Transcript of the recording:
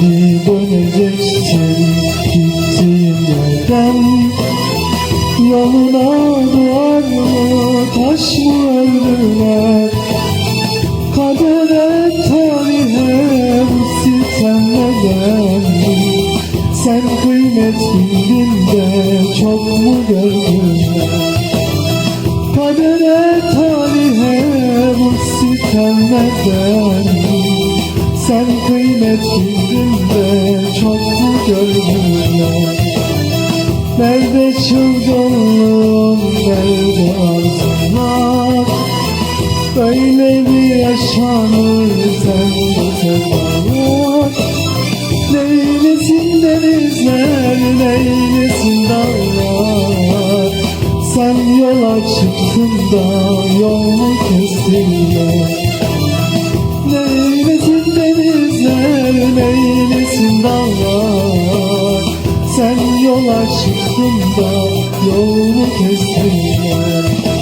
Geri döneceksin gittiğin yerden Yoluna duvar mı taş mı öldüler Kadere tarihe bu sitemle geldi Sen kıymet bildin de çok mu gördün Kadere tarihe bu sitemle geldi sen kıymet bildin de çok mu gördün? Ya Nerede çılgınlığım nerede arzunlar? Böyle bir yaşamı sen de sevdalar. Neylesin denizler neylesin dağlar? Sen yola çıktın da yolunu kestin ya yola çıktım da yolumu kestim. ben